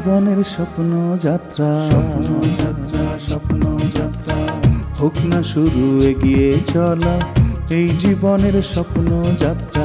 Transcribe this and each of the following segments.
জীবনের স্বপ্ন যাত্রা। স্বপ্ন যাত্রা স্বপ্ন যাত্রা হোক না শুরু এগিয়ে চলা, এই জীবনের স্বপ্ন যাত্রা।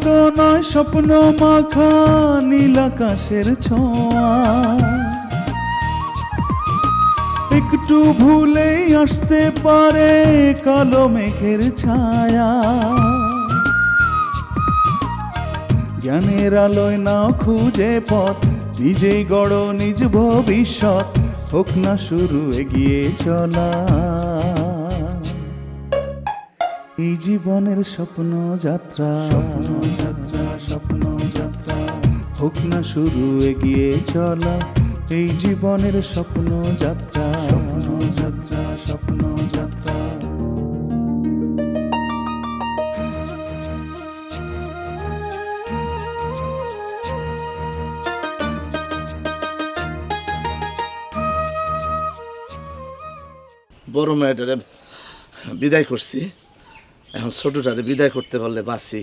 নয় স্বপ্ন মাখা নীল আকাশের ছোঁয়া। একটু ভুলেই আসতে পারে কালো মেঘের ছায়া। জ্ঞানের আলোয় না খুঁজে পথ, নিজেই গড় নিজ ভবিষ্যৎ, হোক না শুরু এগিয়ে চলা। এই জীবনের স্বপ্ন যাত্রা। স্বপ্ন যাত্রা স্বপ্ন যাত্রা হোক না শুরু এগিয়ে চলা, এই জীবনের স্বপ্ন যাত্রা স্বপ্ন যাত্রা স্বপ্ন যাত্রা। বড় মেয়েটারে বিদায় করছি। এখন ছোটটারে বিদায় করতে পারলে বাঁচি।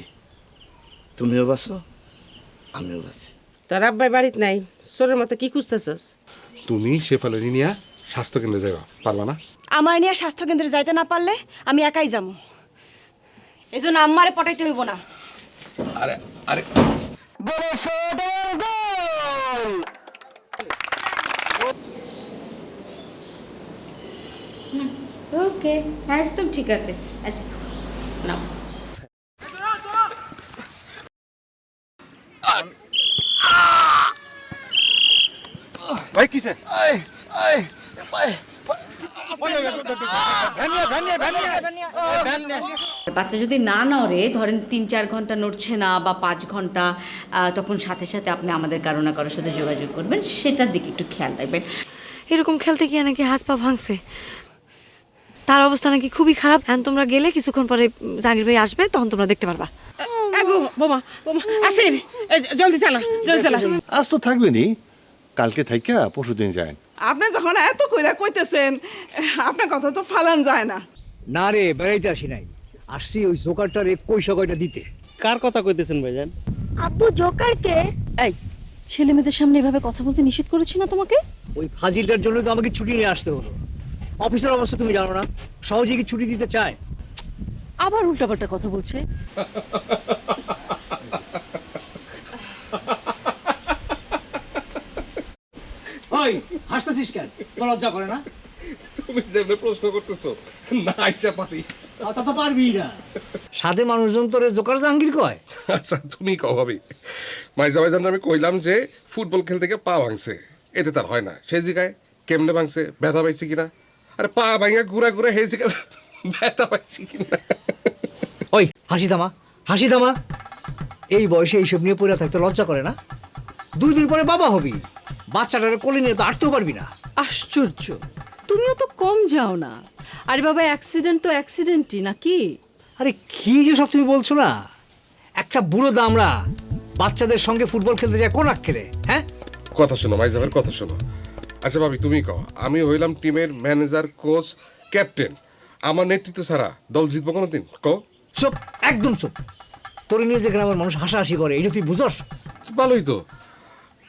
তুমিও বাঁচো আমিও বাঁচি। তার আব্বাই বাড়িতে নাই সোরের মতো কি খুঁজতেছস? তুমি শেফালি নিয়ে স্বাস্থ্যকেন্দ্রে যাবা পারবা না? আমার নিয়ে স্বাস্থ্যকেন্দ্রে যাইতে না পারলে আমি একাই যাব এই জন্য আম্মারে পটাইতে হইব না। আরে আরে। ওকে একদম ঠিক আছে। আচ্ছা নাও ভাই কিসে? বাচ্চা যদি না নড়ে ধরেন তিন চার ঘণ্টা নড়ছে না বা পাঁচ ঘণ্টা তখন সাথে সাথে আপনি আমাদের কারও না কারোর সাথে যোগাযোগ করবেন সেটার দিকে একটু খেয়াল রাখবেন। এরকম খেলতে গিয়ে নাকি হাত পা ভাঙছে। তার অবস্থা নাকি খুবই খারাপ। হ্যাঁ তোমরা গেলে কিছুক্ষণ পরে জাহাঙ্গীর ভাই আসবে তখন তোমরা দেখতে পারবা। বোমা বোমা আসেন জলদি চালা জলদি চালা। আজ তো থাকবেনি কালকে থাইকা পরশু দিন যায়। আপনি যখন এত কইরা কইতেছেন আপনার কথা তো ফালান যায় না। না রে বেড়াইতে আসি নাই। আসছি ওই জোকারটার একুশ কয়টা দিতে। কার কথা কইতেছেন ভাইজান? আব্বু জোকারকে? এই ছেলে মেয়েদের সামনে এভাবে কথা বলতে নিষেধ করেছি না তোমাকে? ওই ফাজিলটার জন্য তো আমাকে ছুটি নিয়ে আসতে হলো। অফিসের অবস্থা তুমি জানো না। সহজে কি ছুটি দিতে চায়? আবার উল্টাপাল্টা কথা বলছে। ওই হাসতেছিস কেন? তোর লজ্জা করে না? তুমি যেমনি প্রশ্ন করতেছো না আইসা পারি। তা তো পারবি না। সাধে মানুষজন তোর জোকার জাহাঙ্গীর কয়? আচ্ছা তুমি কও ভাবি। মাইজা ভাইজান আমি কইলাম যে ফুটবল খেলতে গিয়ে পা ভাঙছে। এতে তার হয় না। সে জিগায় কেমনে ভাঙছে? ব্যথা পাইছে কিনা? আরে পা ভাঙা ঘুরা ঘুরা হে জিগায় ব্যথা পাইছি কিনা ওই হাসি থামা হাসি থামা। এই বয়সে এইসব নিয়ে পড়ে থাকতে লজ্জা করে না? দুই দিন পরে বাবা হবি। বাচ্চাটারে কোলে নিয়ে তো আটতেও পারবি না। আশ্চর্য তুমিও তো কম যাও না। আরে বাবা অ্যাক্সিডেন্ট তো অ্যাক্সিডেন্টই নাকি? আরে কি যে সব তুমি বলছো না? একটা বুড়ো দামরা বাচ্চাদের সঙ্গে ফুটবল খেলতে যায় কোন আক্কেলে হ্যাঁ? কথা শোনো মাইজাবের কথা শোনো। আচ্ছা ভাবি তুমি কও। আমি হইলাম টিমের ম্যানেজার কোচ ক্যাপ্টেন। আমার নেতৃত্ব ছাড়া দল জিতবো কোনোদিন? কও। চুপ একদম চুপ। তোর নিয়ে যে গ্রামের মানুষ হাসাহাসি করে এটা তুই বুঝস? ভালোই তো।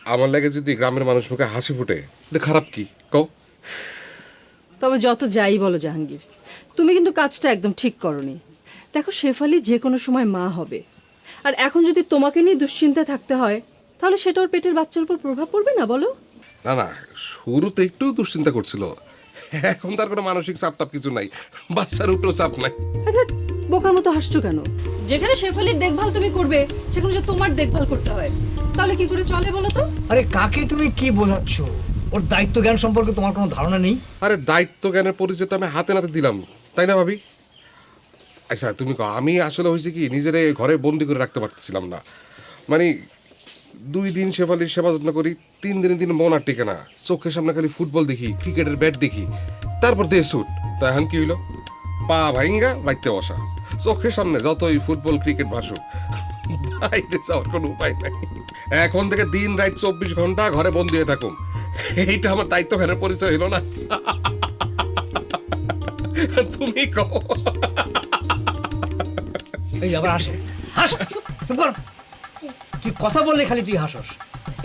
আমার লাগে যদি গ্রামের মানুষ মুখে হাসি ফুটে তাহলে খারাপ কি? কও। তবে যত যাই বলো জাহাঙ্গীর তুমি কিন্তু কাজটা একদম ঠিক করনি। দেখো শেফালি যে কোনো সময় মা হবে। আর এখন যদি তোমাকে নিয়ে দুশ্চিন্তায় থাকতে হয় তাহলে সেটা ওর পেটের বাচ্চার উপর প্রভাব পড়বে না বলো? না না শুরুতে একটু দুশ্চিন্তা করছিল। এখন তার কোনো মানসিক চাপ টাপ কিছু নাই। বাচ্চার উপরেও চাপ নাই। আচ্ছা বোকার মতো হাসছো কেন? যেখানে শেফালির দেখভাল তুমি করবে সেখানে যে তোমার দেখভাল করতে হয়। তাহলে কি করে চলে বলো তো? আরে কাকে তুমি কি বোঝাচ্ছ? ওর দায়িত্ব জ্ঞান সম্পর্কে তোমার কোনো ধারণা নেই? আরে দায়িত্ব জ্ঞানের পরিচয় তো আমি হাতে নাতে দিলাম তাই না ভাবি? আচ্ছা তুমি কও আমি আসলে হয়েছে কি নিজের ঘরে বন্দি করে রাখতে পারতেছিলাম না। মানে দুই দিন শেফালির সেবা যত্ন করি, তিন দিনে দিন মন আর টেকে না। চোখের সামনে খালি ফুটবল দেখি, ক্রিকেটের ব্যাট দেখি। তারপর দিয়ে শুট তা এখন কি হইল? পা ভাইঙ্গা, বাইতে বসা। চোখের সামনে যতই ফুটবল, ক্রিকেট ভাসুক, বাইরে যাওয়ার কোনো উপায় নাই। এখন থেকে দিন রাত চব্বিশ ঘণ্টা ঘরে বন্দি হয়ে থাকুন। এইটা আমার দায়িত্ব ঘরের পরিচয় হলো না। তুমি কও। এই আবার কর। তুই কথা বললে খালি তুই হাসস।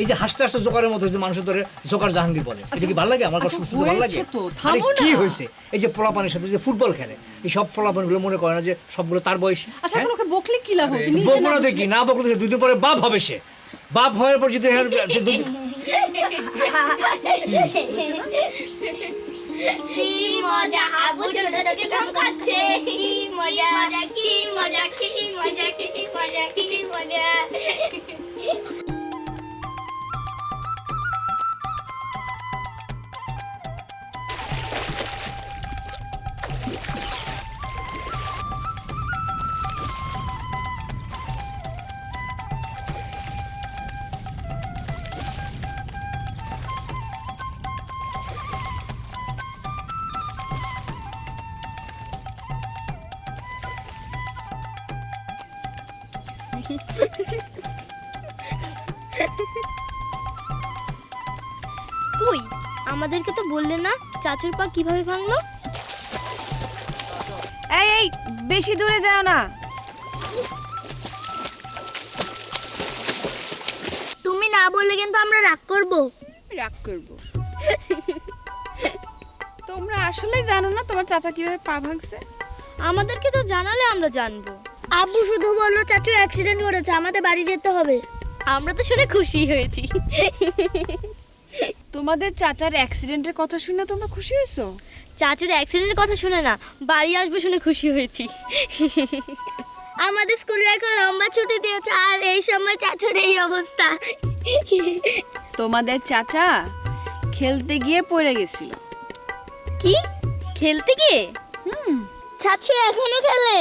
এই যে হাসতে হাসতে জোকারের মতো যে মানুষের ধরে জোকার জাহাঙ্গীর বলে। এটা কি ভালো লাগে? আমার কাছে কথা শুনতে ভালো লাগে? আরে কি হয়েছে? এই যে পোলাপানের সাথে যে ফুটবল খেলে এই সব পোলাপানগুলো মনে করে না যে সবগুলো তার বয়স। আচ্ছা এখন ওকে বকলে কি লাভ হবে? নিজে না দেখি না বকলে সে দুদিন পরে বাপ হবে সে। বাপ হওয়ার পর যদি হ্যাঁ, কি মজা? আবু ছোট ছোট কাম করছে কি মজা? কি মজা? কি মজা? কি মজা? কি মজা? কই? আমাদেরকে তো বললে না চাচুর পা কীভাবে ভাঙলো? এই এই বেশি দূরে যাও না। তুমি না বললে কিন্তু আমরা রাগ করব। রাগ করব। তোমরা আসলে জানো না তোমার চাচা কীভাবে পা ভাঙছে? আমাদেরকে তো জানালে আমরা জানব। আব্বু শুধু বলল চাচু অ্যাক্সিডেন্ট করেছে আমাদের বাড়ি যেতে হবে। আমরা তো শুনে খুশি হয়েছি। তোমাদের চাচার অ্যাক্সিডেন্টের কথা শুনে তোমরা খুশি হয়েছো? চাচুর অ্যাক্সিডেন্টের কথা শুনে না বাড়ি আসবে শুনে খুশি হয়েছি। আমাদের স্কুলে এখন লম্বা ছুটি দিয়েছে আর এই সময় চাচুর এই অবস্থা। তোমাদের চাচা খেলতে গিয়ে পড়ে গেছিল। কি? খেলতে গিয়ে? হুম। চাচু এখনও খেলে।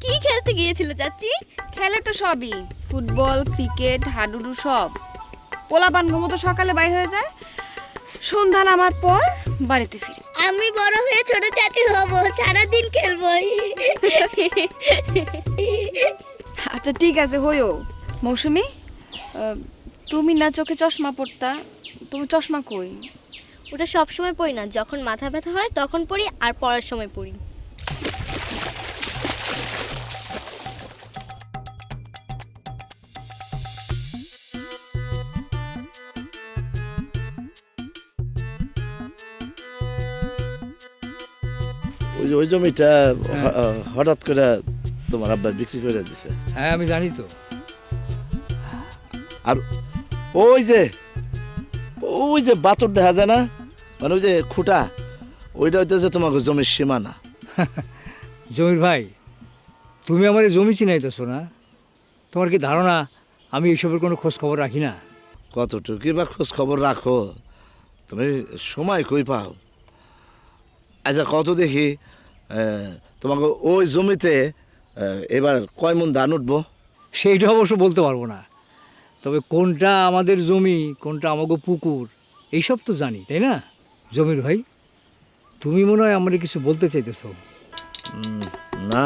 কি খেলতে গিয়েছিল চাচি? খেলে তো সবই। ফুটবল ক্রিকেট হাডুডু সব। পোলা পোলাপান তো সকালে বাইর হয়ে যায় সন্ধ্যা নামার পর বাড়িতে ফিরে। আমি বড় হয়ে ছোট চাচি হব সারাদিন খেলব। আচ্ছা ঠিক আছে হইও। মৌসুমি তুমি না চোখে চশমা পড়তা তুমি চশমা কই? ওটা সব সময় পড়ি না যখন মাথা ব্যথা হয় তখন পড়ি আর পড়ার সময় পড়ি। ওই ওই জমিটা হঠাৎ করে তোমার আব্বা বিক্রি করে দিছে। হ্যাঁ আমি জানি তো। আর ওই যে ওই যে বাতর দেখা যায় না? মানে ওই যে খুঁটা ওইটা হইতেছে তোমাকে জমির সীমানা। জমির ভাই তুমি আমার এই জমি চিনাইতেছো না? তোমার কি ধারণা আমি এইসবের কোনো খোঁজ খবর রাখি না? কতটুকু বা খোঁজ খবর রাখো তুমি সময় কই পাও? আচ্ছা কত দেখি? তোমাকে ওই জমিতে এবার কয় মন ধান উঠবো? সেইটা অবশ্য বলতে পারব না। তবে কোনটা আমাদের জমি কোনটা আমাকে পুকুর এইসব তো জানি তাই না? জমির ভাই তুমি মনে হয় আমার কিছু বলতে চাইতেছ। না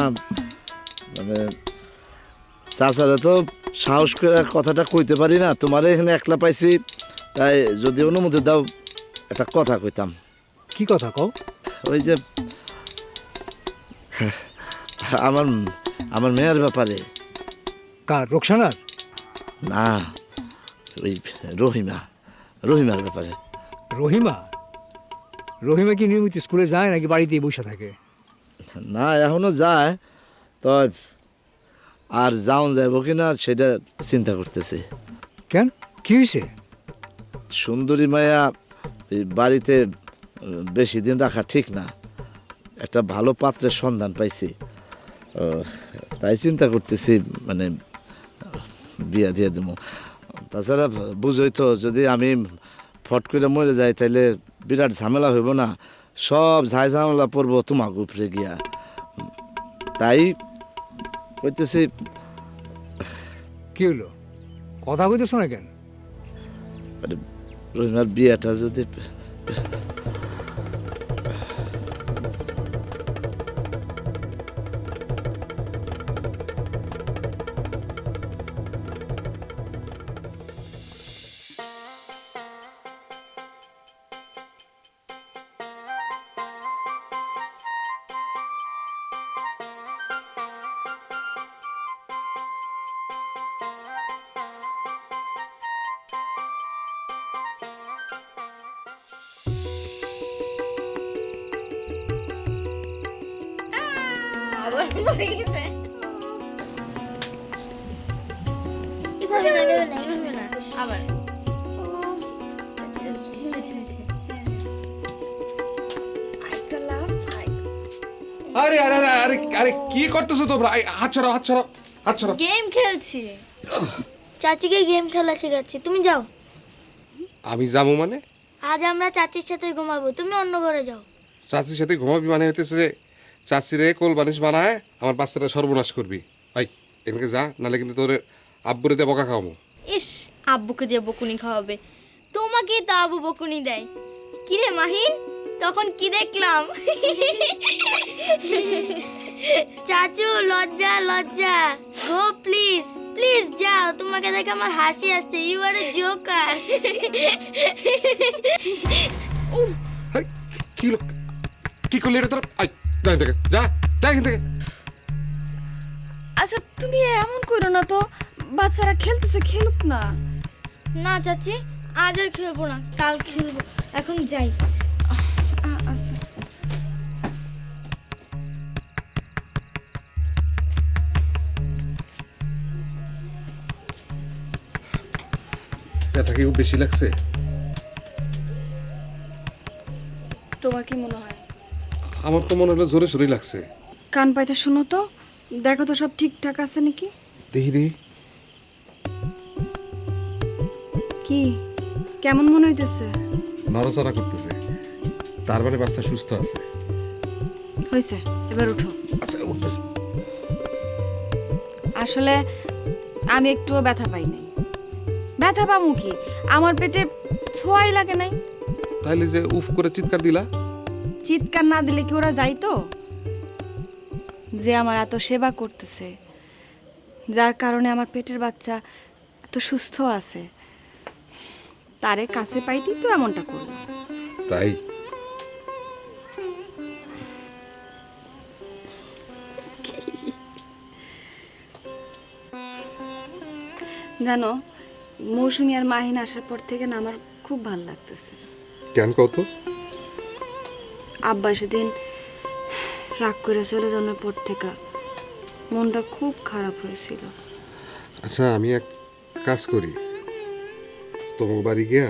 মানে চাচারা তো সাহস করে কথাটা কইতে পারি না তোমার এখানে একলা পাইছি তাই যদি অনুমতি দাও একটা কথা কইতাম। কি কথা কও? ওই যে আমার আমার মেয়ের ব্যাপারে। কার রোকসানার? না ওই রহিমা রহিমার ব্যাপারে। রহিমা? রহিমা কি নিয়মিত স্কুলে যায় নাকি বাড়িতেই বসে থাকে? না এখনও যায় তবে আর যাওন যাইব কিনা সেটা চিন্তা করতেছি। কেন? কি হয়েছে সুন্দরী মায়া বাড়িতে বেশি দিন রাখা ঠিক না। একটা ভালো পাত্রের সন্ধান পাইছি। তাই চিন্তা করতেছি মানে বিয়া দিয়ে দেবো। তাছাড়া বুঝই তো যদি আমি ফট করে মরে যাই তাহলে বিরাট ঝামেলা হইব না। সব ঝাই ঝামেলা পড়ব তোমাকে উপরে গিয়া। তাই কইতেছি কি হলো কথা কইতেছো না কেন? রহিমার বিয়েটা যদি মরে গেছে আবার আরে আরে আরে আরে আরে কি করতেছো তোমরা? হাত ছড়াও হাত ছড়াও হাত ছড়াও। গেম খেলছি। চাচিকে গেম খেলা শেখাচ্ছি। তুমি যাও। আমি যাব মানে? আজ আমরা চাচির সাথে ঘুমাবো। তুমি অন্য ঘরে যাও। চাচির সাথে ঘুমাবি মানে হইতেছে যে চাচিরে কোল বালিশ বানায় আমার বাচ্চাটা সর্বনাশ করবি। ভাই এখানে যা নাহলে কিন্তু তোর আব্বুরে দিয়ে বকা খাওয়াবো। ইস আব্বুকে দিয়ে বকুনি খাওয়াবে। তোমাকেই তো আব্বু বকুনি দেয়। কিরে মাহিন তখন কি দেখলাম? চাচু লজ্জা লজ্জা। গো প্লিজ প্লিজ যাও তোমাকে দেখে আমার হাসি আসছে। ইউ আর এ জোকার কি লোক কি করলি এটা তোর? আই যা থেকে যা যা এখান থেকে। আচ্ছা তুমি এমন করো না তো বাচ্চারা খেলতেছে খেলুক না। না চাচি আজ আর খেলব না কাল খেলব এখন যাই। আচ্ছা ব্যথা কি বেশি লাগছে? তোমার কি মনে হয়? আমার তো মনে হলো জোরে সোরে লাগছে। কান পাইতে শোনো তো দেখো তো সব ঠিকঠাক আছে নাকি? দেখি দেখি। কি? কেমন মনে হইতেছে? নড়াচড়া করতেছে। তার মানে বাচ্চা সুস্থ আছে। হয়েছে এবার উঠো। আচ্ছা উঠতেছে। আসলে আমি একটুও ব্যথা পাই নাই। ব্যথা পাবো কি? আমার পেটে ছোঁয়াই লাগে নাই। তাহলে যে উফ করে চিৎকার দিলা? চিৎকার না দিলে কি ওরা যাইতো? যে আমার এত সেবা করতেছে যার কারণে আমার পেটের বাচ্চা এত সুস্থ আছে তারে কাছে পাইতেই তো এমনটা করবে তাই? জানো মৌসুমি আর মাহিন আসার পর থেকে না আমার খুব ভালো লাগতেছে। কেন কত আব্বা সেদিন রাগ করে চলে যাওয়ার পর থেকে মনটা খুব খারাপ হয়েছিল। আচ্ছা আমি এক কাজ করি। তোমার বাড়ি গিয়া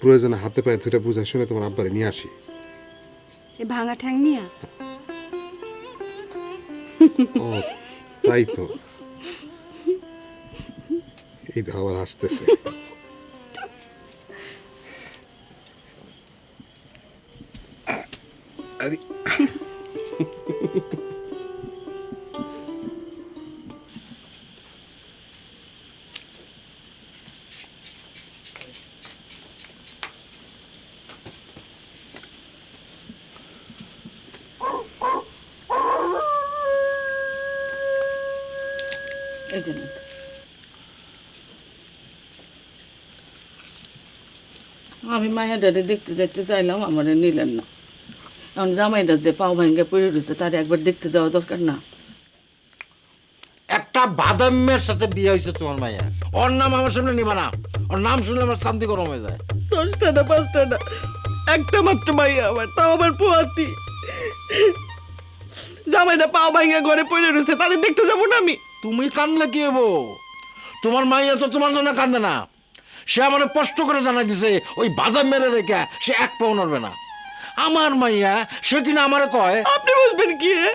প্রয়োজনে হাতে পায়ে ধরে বুঝা শুনে তোমার আব্বারে নিয়ে আসি। এই ভাঙা ঠ্যাং নিয়া? ও তাই তো। এই তো আবার হাসতেছে আরে এই যে নেন। আমি মায়ের ডারে দেখতে যাইতে চাইলাম আমার নিলেন না এখন জামাইটা যে পাও ভাঙ্গে পড়ে রয়েছে তার একবার দেখতে যাওয়া দরকার না। একটা বাদামের সাথে বিয়ে হয়েছে তোমার মাইয়া ওর নাম আমার সামনে নিবা না। ওর নাম শুনলে আমার শান্তি গরম হয়ে যায়। দশটা না পাঁচটা না একটা মাত্র মাইয়া আমার তাও আমার পোয়াতি। জামাইটা পাও ভাঙ্গা ঘরে পড়ে রয়েছে তাহলে দেখতে যাব না আমি। তুমি কান্দলে কি হব তোমার মাইয়া তো তোমার জন্য কান্দে না। সে আমার স্পষ্ট করে জানাই দিছে ওই বাদাম মেরে রেখে সে এক পাও নড়বে না। আমার মাইয়া সে কিনা আমারে কয়? আপনি বুঝবেন কি হে?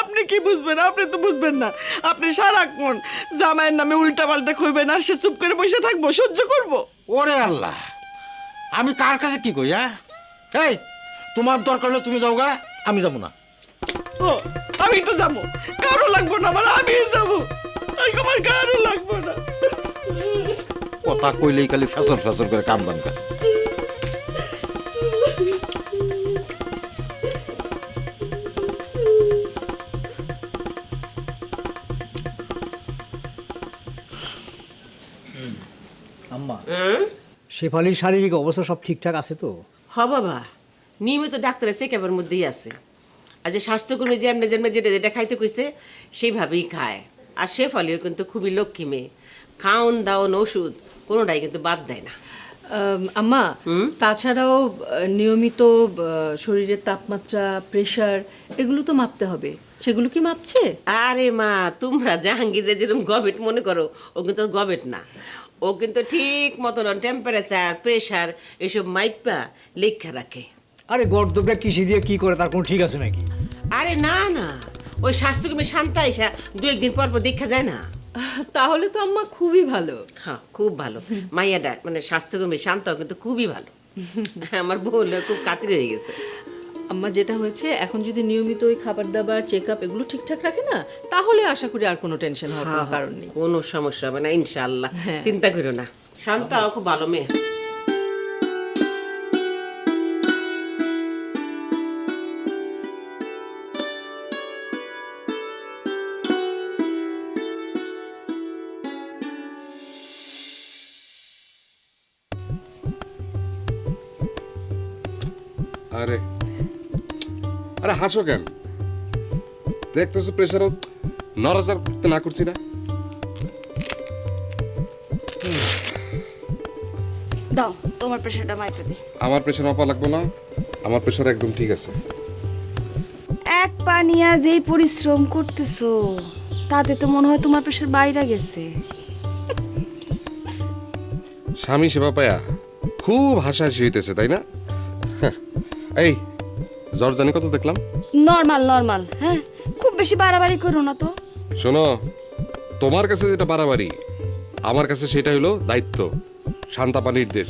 আপনি কি বুঝবেন? আপনি তো বুঝবেন না। আপনি সারাক্ষণ জামাইয়ের নামে উল্টা পাল্টা খুঁজবেন আর সে চুপ করে বসে থাকব সহ্য করব। ওরে আল্লাহ আমি কার কাছে কি কই হ্যাঁ? এই তোমার দরকার হলে তুমি যাও গা আমি যাব না। ও আমি তো যাব। কারও লাগবো না আমার আমি যাব। আমার কারও লাগবো না। কথা কইলেই খালি ফেসর ফেসর করে কাম বান করে। শেফালির শারীরিক অবস্থা সব ঠিকঠাক আছে তো? হ বাবা নিয়মিত ডাক্তারের চেকআপের মধ্যেই আছে। আর যে স্বাস্থ্যকর্মী যে এমনি যেমনি যেটা যেটা খাইতে কইছে সেইভাবেই খায়। আর সে ফলেও কিন্তু খুবই লক্ষ্মী মেয়ে। খাওন দাওন ওষুধ কোনোটাই কিন্তু বাদ দেয় না। আম, আম্মা তাছাড়াও আহ, নিয়মিত আহ, শরীরের তাপমাত্রা প্রেশার এগুলো তো মাপতে হবে। সেগুলো কি মাপছে? আরে মা তোমরা জাহাঙ্গীরের যেরকম গবেট মনে করো ও কিন্তু গবেট না। ও কিন্তু ঠিক মতন টেম্পারেচার প্রেশার এসব মাইপা লেখা রাখে। আরে গর্দবটা কিসে দিয়ে কি করে তার কোনো ঠিক আছে নাকি? আরে না না। ওই স্বাস্থ্যকর্মী শান্তা এসা দু একদিন পর পর দেখা যায় না। তাহলে তো আম্মা খুবই ভালো। হ্যাঁ খুব ভালো। মাইয়াডা মানে স্বাস্থ্যকর্মী শান্তাও কিন্তু খুবই ভালো। আমার বোন খুব কাতির হয়ে গেছে। আম্মা যেটা হয়েছে এখন যদি নিয়মিত ওই খাবার দাবার চেক আপ এগুলো ঠিকঠাক রাখে না তাহলে আশা করি আর কোনো টেনশন হওয়ার কোনো কারণ নেই। কোনো সমস্যা হবে না ইনশাল্লাহ চিন্তা করো না। শান্তাও খুব ভালো মেয়ে। আরে আরে হাসো কেন? দেখতেছো প্রেশারও নড়াচড় করতে না করছি না? দাও তোমার প্রেশারটা মাইপে দি। আমার প্রেশার মাপা লাগবে না আমার প্রেশার একদম ঠিক আছে। এক পানিয়া যেই পরিশ্রম করতেছো তাতে তো মনে হয় তোমার প্রেশার বাইরে গেছে। স্বামী সেবা পায়া খুব হাসাহাসি হইতেছে তাই না? হ্যাঁ। এই জ্বর জানি কত দেখলাম? নর্মাল নর্মাল হ্যাঁ? খুব বেশি বাড়াবাড়ি করো না তো। শোনো তোমার কাছে যেটা বাড়াবাড়ি আমার কাছে সেটা হলো দায়িত্ব শান্তাপা নির্দেশ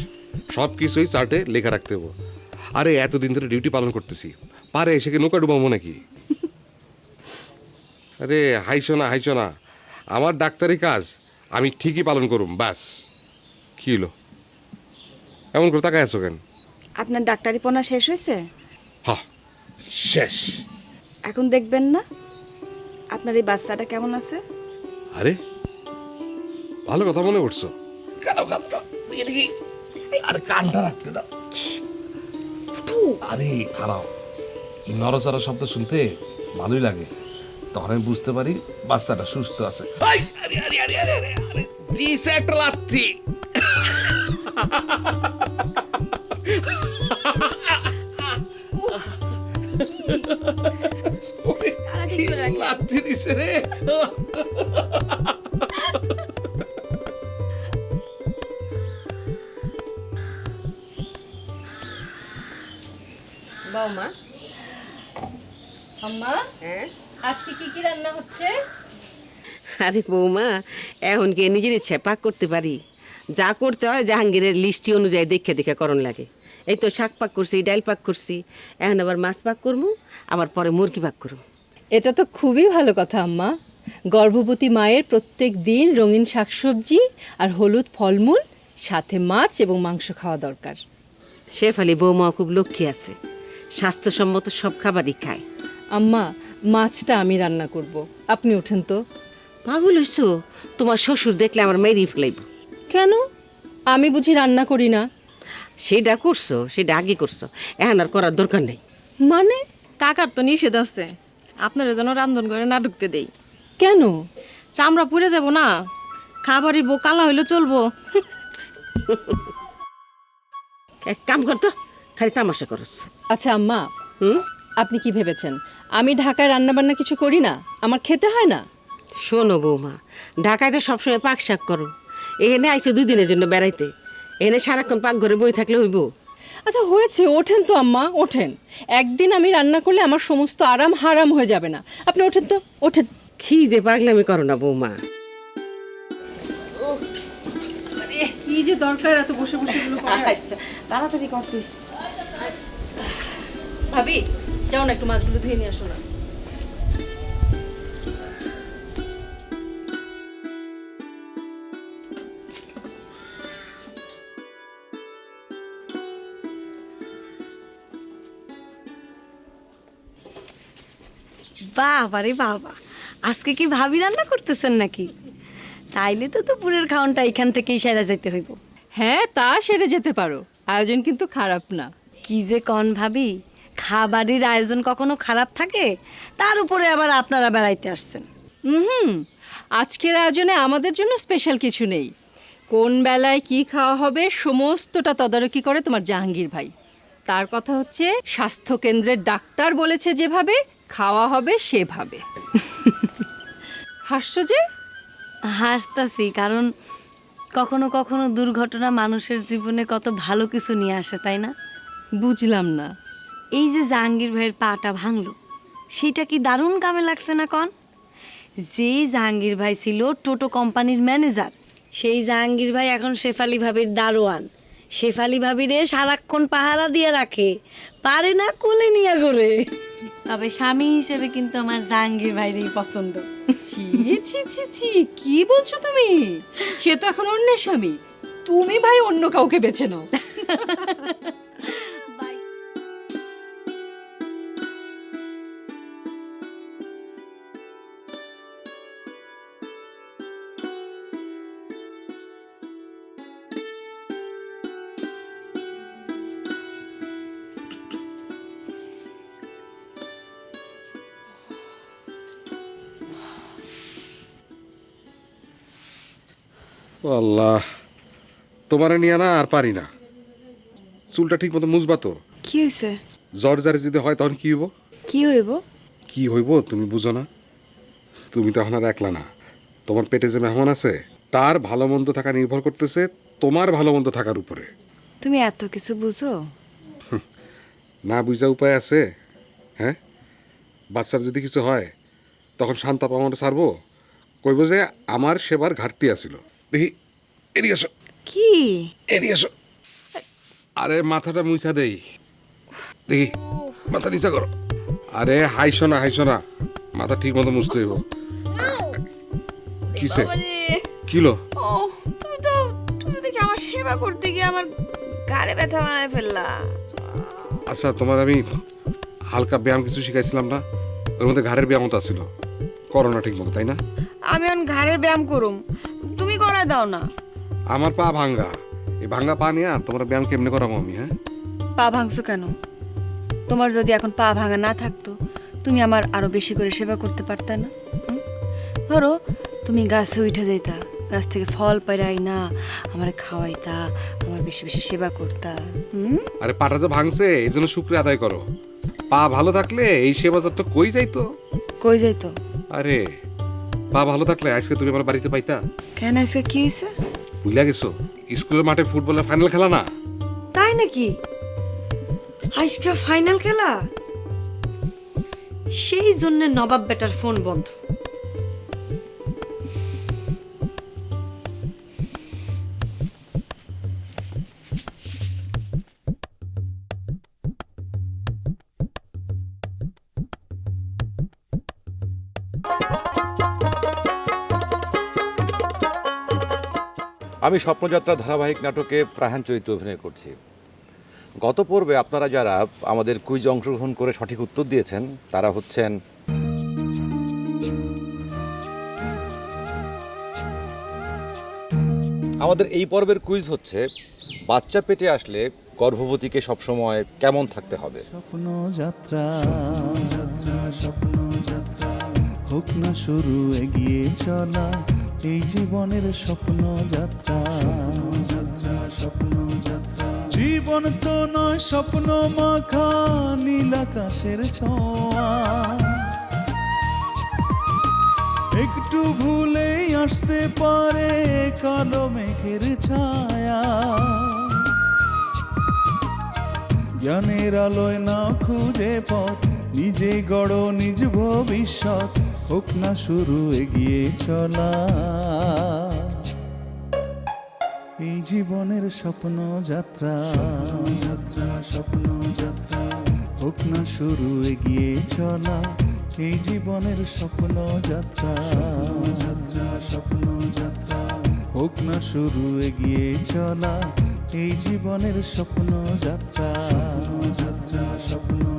সব কিছুই চার্টে লেখা রাখতে হব। আরে এতদিন ধরে ডিউটি পালন করতেছি। পারে এসে কি নৌকা ডুবাবো নাকি? আরে হাইছো না হাইছো না। আমার ডাক্তারি কাজ আমি ঠিকই পালন করুম ব্যাস। কি হলো? এমন করে তাকায় আছো কেন? আপনার ডাক্তারি পড়া শেষ হয়েছে? হা শেষ। এখন দেখবেন না আপনার এই বাচ্চাটা কেমন আছে। আরে ভালো কথা মনে করছ আরে কানটা রাখতে দাও। আরে খারাপ এই নড়াচড়া শব্দ শুনতে ভালোই লাগে। তখন আমি বুঝতে পারি বাচ্চাটা সুস্থ আছে। দিছে একটা লাথি। লাথি দিছে রে বৌমা? আম্মা? হ্যাঁ? আজকে কি কি রান্না হচ্ছে? আরে বৌমা এখন কি নিজের ইচ্ছায় পাক করতে পারি? যা করতে হয় জাহাঙ্গীরের লিস্টি অনুযায়ী দেখে দেখে করণ লাগে। এই তো শাক পাক করছি ডাল পাক করছি। এখন আবার মাছ পাক করব আবার পরে মুরগি পাক করব। এটা তো খুবই ভালো কথা আম্মা। গর্ভবতী মায়ের প্রত্যেক দিন রঙিন শাকসবজি আর হলুদ ফলমূল সাথে মাছ এবং মাংস খাওয়া দরকার। শেফালি বৌমা খুব লক্ষ্মী আছে। স্বাস্থ্যসম্মত সব খাবারই খায়। আম্মা মাছটা আমি রান্না করব। আপনি ওঠেন তো। পাগল হইছো? তোমার শ্বশুর দেখলে আমার মেয়েরই ফেলাইব। কেন? আমি বুঝি রান্না করি না। সেটা করছ সেটা আগে করছ। এখন আর করার দরকার নেই। মানে? কাকার তো নিষেধ আছে। আপনারা যেন রান্ধন করে না ঢুকতে দেই। কেন? চামড়া পুড়ে যাব না। খাবারের বউ কালা হইলে চলবো। এক কাম করতো খালি তামাশা করস। আচ্ছা আম্মা। হুম? আপনি কি ভেবেছেন? আমি ঢাকায় রান্না বান্না কিছু করি না? আমার খেতে হয় না? শোনো বৌমা ঢাকায় তো সবসময় পাক শাক করো। এখানে আইসো দুই দিনের জন্য বেড়াইতে। এখানে সারাক্ষণ পাক ঘরে বই থাকলে হইব। আচ্ছা হয়েছে ওঠেন তো আম্মা ওঠেন। একদিন আমি রান্না করলে আমার সমস্ত আরাম হারাম হয়ে যাবে না। আপনি ওঠেন তো ওঠেন। কি যে পাগলামি করো না বৌমা। কি যে দরকার এত বসে বসে আচ্ছা তাড়াতাড়ি কর তুই। ভাবি যাও না একটু মাছগুলো ধুয়ে নিয়ে আসো না। বাবা রে বাবা আজকে কি ভাবি রান্না করতেছেন নাকি? তাইলে তো দুপুরের খাওয়ানটা এখান থেকেই সেরা যেতে হইব। হ্যাঁ তা সেরে যেতে পারো আয়োজন কিন্তু খারাপ না। কি যে কন ভাবি খাবারের আয়োজন কখনো খারাপ থাকে? তার উপরে আবার আপনারা বেড়াইতে আসছেন। হুম আজকের আয়োজনে আমাদের জন্য স্পেশাল কিছু নেই। কোন বেলায় কি খাওয়া হবে সমস্তটা তদারকি করে তোমার জাহাঙ্গীর ভাই। তার কথা হচ্ছে স্বাস্থ্য কেন্দ্রের ডাক্তার বলেছে যেভাবে খাওয়া হবে সেভাবে। হাসছো যে? হাসতাছি কারণ কখনো কখনো দুর্ঘটনা মানুষের জীবনে কত ভালো কিছু নিয়ে আসে তাই না? বুঝলাম না। এই যে জাহাঙ্গীর ভাইয়ের পাটা ভাঙলো সেটা কি দারুণ কামে লাগছে না কন? যেই জাহাঙ্গীর ভাই ছিল টোটো কোম্পানির ম্যানেজার সেই জাহাঙ্গীর ভাই এখন শেফালি ভাবির দারোয়ান। শেফালি ভাবিরে সারাক্ষণ পাহারা দিয়ে রাখে পারে না কোলে নিয়ে ঘুরে। তবে স্বামী হিসেবে কিন্তু আমার জাহাঙ্গীর ভাইরই পছন্দ। ছি ছি ছি ছি, কি বলছো তুমি? সে তো এখন অন্যের স্বামী। তুমি ভাই অন্য কাউকে বেছে নাও। ও আল্লাহ তোমারে নিয়ে না আর পারি না। চুলটা ঠিক মতো মুজবা তো। কি হয়েছে জ্বর জারে যদি হয় তখন কি হইব? কি হইব? কি হইব তুমি বুঝো না। তুমি তো এখন আর একলা না। তোমার পেটে যে মেহমান আছে তার ভালো মন্দ থাকা নির্ভর করতেছে তোমার ভালো মন্দ থাকার উপরে। তুমি এত কিছু বুঝো? না বুঝা উপায় আছে? হ্যাঁ? বাচ্চার যদি কিছু হয় তখন শান্ত পামাটা ছাড়বো কইব যে আমার সেবার ঘাটতি আছিল। দেখি এদিকে কি? এদিকে এসো আরে মাথাটা মুছা দেই। দেখি মাথা নিচা করো। আরে হাইসো না হাইসো না। মাথা ঠিক মতো মুছতে হইব। কিসে? কিলো তুমি তো তুমি দেখি আমার সেবা করতে গিয়ে আমার গাড়ে ব্যথা বানায় ফেললা? আচ্ছা তোমার আমি হালকা ব্যায়াম কিছু শিখাইছিলাম না। ওর মধ্যে ঘাড়ের ব্যায়াম তো ছিল করোনা ঠিক মতো তাই না? আমি এখন ঘাড়ের ব্যায়াম করুম। তুমি করায় দাও না। আমার পা ভাঙ্গা। এই ভাঙ্গা পা নিয়ে তোমার ব্যায়াম কেমনে করাবো আমি হ্যাঁ? পা ভাঙছো কেন? তোমার যদি এখন পা ভাঙা না থাকতো তুমি আমার আরও বেশি করে সেবা করতে পারতা না ধরো তুমি গাছে উঠে যাইতা গাছ থেকে ফল পাইরাই না আমার খাওয়াইতা আমার বেশি বেশি সেবা করতা হুম? আরে পাটা যে ভাঙছে এই জন্য শুক্রিয়া আদায় করো। পা ভালো থাকলে এই সেবা যত কই যাইতো? কই যাইতো? আরে পা ভালো থাকলে আজকে তুমি আমার বাড়িতে পাইতা? কেন আজকে কি হয়েছে বুঝলা গেছো। স্কুলের মাঠে ফুটবলের ফাইনাল খেলা না? তাই নাকি? আজকে ফাইনাল খেলা? সেই জন্য নবাব বেটার ফোন বন্ধ। আমি স্বপ্নযাত্রা ধারাবাহিক নাটকে প্রাহান চরিত্রে অভিনয় করছি। গত পর্বে আপনারা যারা আমাদের কুইজ অংশগ্রহণ করে সঠিক উত্তর দিয়েছেন, তারা হচ্ছেন আমাদের এই পর্বের কুইজ হচ্ছে, বাচ্চা পেটে আসলে গর্ভবতীকে সবসময় কেমন থাকতে হবে? স্বপ্ন যাত্রা হোক না শুরু এগিয়ে চলা এই জীবনের স্বপ্ন যাত্রা। স্বপ্ন যাত্রা জীবন তো নয় স্বপ্ন মাখা নীল আকাশের ছোঁয়া। একটু ভুলেই আসতে পারে কালো মেঘের ছায়া। জ্ঞানের আলোয় না খুঁজে পথ, নিজে গড় নিজ ভবিষ্যৎ। হোক না শুরু, এগিয়ে চলা। এই জীবনের স্বপ্ন যাত্রা। যাত্রা স্বপ্ন যাত্রা হোক না শুরু, এগিয়ে চলা। এই জীবনের স্বপ্ন যাত্রা। যাত্রা স্বপ্ন যাত্রা হোক না শুরু, এগিয়ে চলা। এই জীবনের স্বপ্ন যাত্রা। যাত্রা স্বপ্ন